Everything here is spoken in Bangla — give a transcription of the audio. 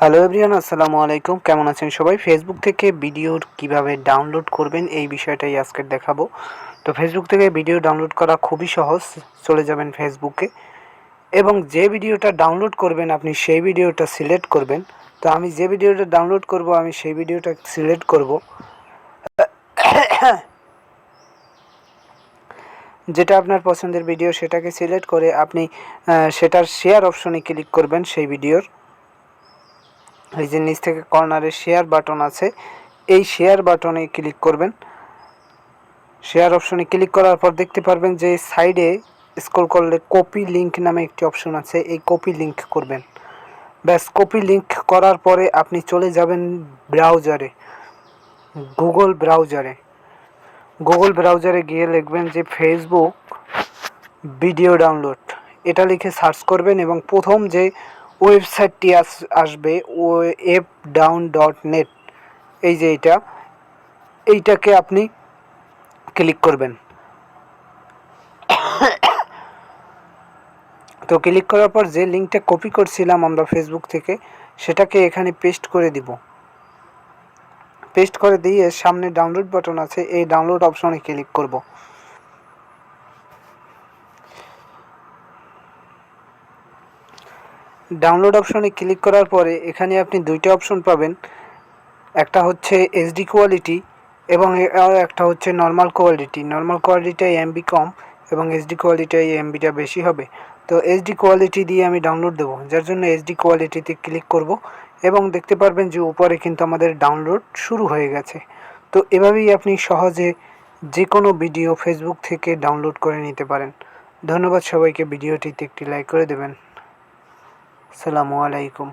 হ্যালো এভরিওয়ান আসসালামু আলাইকুম। কেমন আছেন সবাই? ফেসবুক থেকে ভিডিও কীভাবে ডাউনলোড করবেন এই বিষয়টাই আজকে দেখাবো। তো ফেসবুক থেকে ভিডিও ডাউনলোড করা খুবই সহজ। চলে যাবেন ফেসবুকে এবং যে ভিডিওটা ডাউনলোড করবেন, আপনি সেই ভিডিওটা সিলেক্ট করবেন। তো আমি যে ভিডিওটা ডাউনলোড করব, আমি সেই ভিডিওটা সিলেক্ট করব। যেটা আপনার পছন্দের ভিডিও সেটাকে সিলেক্ট করে আপনি সেটার শেয়ার অপশনে ক্লিক করবেন সেই ভিডিওর যে নিচ থেকে কর্নারে শেয়ার বাটন আছে, এই শেয়ার বাটনে ক্লিক করবেন। শেয়ার অপশনে ক্লিক করার পর দেখতে পারবেন যে সাইডে স্ক্রল করলে কপি লিংক নামে একটি অপশন আছে, এই কপি লিংক করবেন। ব্যাস কপি লিংক করার পরে আপনি চলে যাবেন ব্রাউজারে গুগল ব্রাউজারে গুগল ব্রাউজারে গিয়ে লিখবেন যে ফেসবুক ভিডিও ডাউনলোড এটা লিখে সার্চ করবেন এবং প্রথম যে ওয়েবসাইটটি আস, আসবে ও এপ ডাউন ডট নেট। এই যে এইটা, এইটাকে আপনি ক্লিক করবেন। তো ক্লিক করার পর যে লিঙ্কটা কপি করছিলাম আমরা ফেসবুক থেকে, সেটাকে এখানে পেস্ট করে দিব। পেস্ট করে দিয়ে সামনে ডাউনলোড বাটন আছে, এই ডাউনলোড অপশনে ক্লিক করব। ডাউনলোড অপশনে ক্লিক করার পরে এখানে আপনি দুইটা অপশন পাবেন। একটা হচ্ছে এইচডি কোয়ালিটি এবং একটা হচ্ছে নর্মাল কোয়ালিটি নর্মাল কোয়ালিটিটাই এমবি কম এবং এইচডি কোয়ালিটিটাই এমবিটা বেশি হবে। তো এইচডি কোয়ালিটি দিয়ে আমি ডাউনলোড দেবো। যার জন্য এইচডি কোয়ালিটিতে ক্লিক করব এবং দেখতে পারবেন যে উপরে কিন্তু আমাদের ডাউনলোড শুরু হয়ে গেছে। তো এভাবেই আপনি সহজে যে কোনো ভিডিও ফেসবুক থেকে ডাউনলোড করে নিতে পারেন। ধন্যবাদ সবাইকে। ভিডিওটিতে একটি লাইক করে দেবেন। আসসালামু আলাইকুম।